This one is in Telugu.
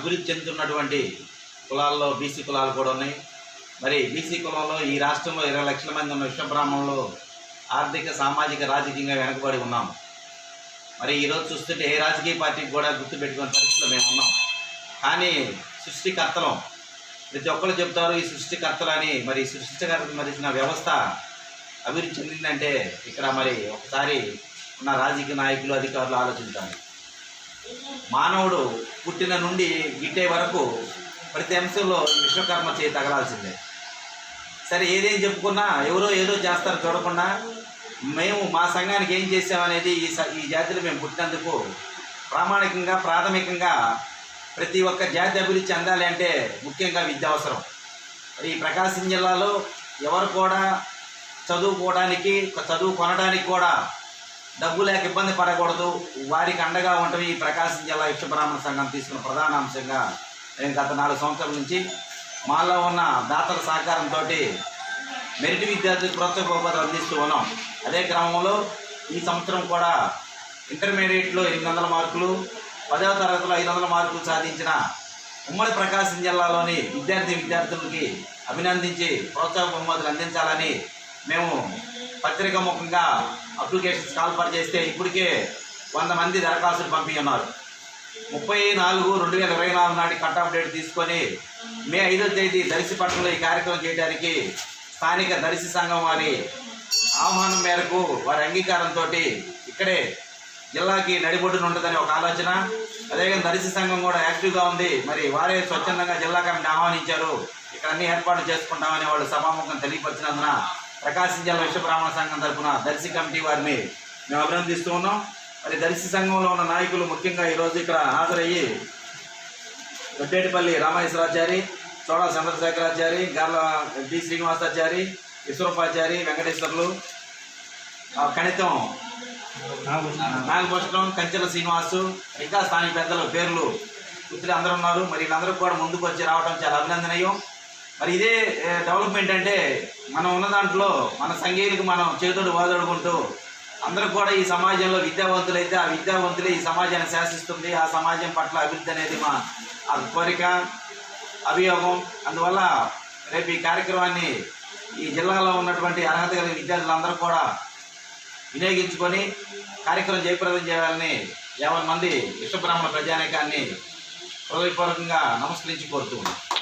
అభివృద్ధి చెందుతున్నటువంటి కులాల్లో బీసీ కులాలు కూడా ఉన్నాయి. మరి బీసీ కులంలో ఈ రాష్ట్రంలో ఇరవై లక్షల మంది ఉన్న విశ్వబ్రాహ్మణులు ఆర్థిక సామాజిక రాజకీయంగా వెనుకబడి ఉన్నాం. మరి ఈరోజు చూస్తుంటే ఏ రాజకీయ పార్టీకి కూడా గుర్తుపెట్టుకునే పరిస్థితిలో మేము ఉన్నాం. కానీ సృష్టికర్తలం ప్రతి ఒక్కరు చెప్తారు ఈ సృష్టికర్తలు అని మరి ఈ సృష్టికర్తలు వ్యవస్థ అభివృద్ధి చెందిందంటే ఇక్కడ మరి ఒకసారి ఉన్న రాజకీయ నాయకులు అధికారులు ఆలోచించాలి. మానవుడు పుట్టిన నుండి గిట్టే వరకు ప్రతి అంశంలో విశ్వకర్మ చేయి తగలాల్సిందే. సరే ఏదేం చెప్పుకున్నా ఎవరో ఏదో చేస్తారు చూడకుండా మేము మా సంఘానికి ఏం చేసామనేది ఈ స- ఈ జాతిలో మేము పుట్టినందుకు ప్రామాణికంగా ప్రాథమికంగా ప్రతి ఒక్క జాతి అభివృద్ధి చెందాలి అంటే ముఖ్యంగా విద్య అవసరం. మరి ఈ ప్రకాశం జిల్లాలో ఎవరు కూడా చదువుకోవడానికి చదువు కొనడానికి కూడా డబ్బు లేక ఇబ్బంది పడకూడదు. వారికి అండగా ఉండటం ఈ ప్రకాశం జిల్లా యక్షబ్రాహ్మణ సంఘం తీసుకున్న ప్రధాన అంశంగా నేను గత నాలుగు సంవత్సరాల నుంచి మాలో ఉన్న దాతల సహకారంతో మెరిట్ విద్యార్థులకు ప్రోత్సాహోపాధులు అందిస్తూ ఉన్నాం. అదే క్రమంలో ఈ సంవత్సరం కూడా ఇంటర్మీడియట్లో ఎనిమిది వందల మార్కులు పదవ తరగతిలో ఐదు వందల మార్కులు సాధించిన ఉమ్మడి ప్రకాశం జిల్లాలోని విద్యార్థి విద్యార్థులకి అభినందించి ప్రోత్సాహ బహుమతులు అందించాలని మేము పత్రిక ముఖంగా అప్లికేషన్స్ కాల్పర్ చేస్తే ఇప్పటికే వంద మంది దరఖాస్తులు పంపి ఉన్నారు ముప్పై నాలుగు రెండు వేల ఇరవై నాలుగు నాటి కట్ ఆఫ్ డేట్ తీసుకొని మే ఐదో తేదీ దర్శిపట్నంలో ఈ కార్యక్రమం చేయడానికి స్థానిక దర్శి సంఘం వారి ఆహ్వానం మేరకు వారి అంగీకారంతో ఇక్కడే జిల్లాకి నడిబొడ్డున ఉంటుందని ఒక ఆలోచన. అదేవిధంగా దర్శి సంఘం కూడా యాక్టివ్గా ఉంది. మరి వారే స్వచ్ఛందంగా జిల్లా కమిటీ ఆహ్వానించారు. ఇక్కడ అన్ని ఏర్పాట్లు చేసుకుంటామని వాళ్ళు సభాముఖం తెలియపరిచినందున ప్రకాశం జిల్లా విశ్వ బ్రాహ్మణ సంఘం తరఫున దర్శి కమిటీ వారిని మేము అభినందిస్తూ ఉన్నాం. మరి దర్శి సంఘంలో ఉన్న నాయకులు ముఖ్యంగా ఈరోజు ఇక్కడ హాజరయ్యి దొడ్డేటిపల్లి రామేశ్వరాచారి చోళ చంద్రశేఖరాచారి గార్ల డి శ్రీనివాసాచారి ఈశ్వరపాచారి వెంకటేశ్వర్లు ఆ, కణితం నాగభూషణం కంచెల శ్రీనివాసు ఇంకా స్థానిక పెద్దల పేర్లు గుర్తులు అందరూ ఉన్నారు. మరి వీళ్ళందరూ కూడా ముందుకు వచ్చి రావడం చాలా అభినందనీయం. మరి ఇదే డెవలప్మెంట్ అంటే మనం ఉన్న దాంట్లో మన సంఘీయులకు మనం చేతుడు వాదడుకుంటూ అందరూ కూడా ఈ సమాజంలో విద్యావంతులైతే ఆ విద్యావంతులే ఈ సమాజాన్ని శాసిస్తుంది. ఆ సమాజం పట్ల అభివృద్ధి అనేది మా ఆ కోరిక అభియోగం. అందువల్ల రేపు ఈ కార్యక్రమాన్ని ఈ జిల్లాలో ఉన్నటువంటి అర్హత కలిగిన విద్యార్థులందరూ కూడా వినియోగించుకొని కార్యక్రమం జయప్రదం చేయాలని యాభై మంది విశ్వబ్రాహ్మణ ప్రజానికాన్ని హృదయపూర్వకంగా నమస్కరించి కోరుతూ ఉన్నాను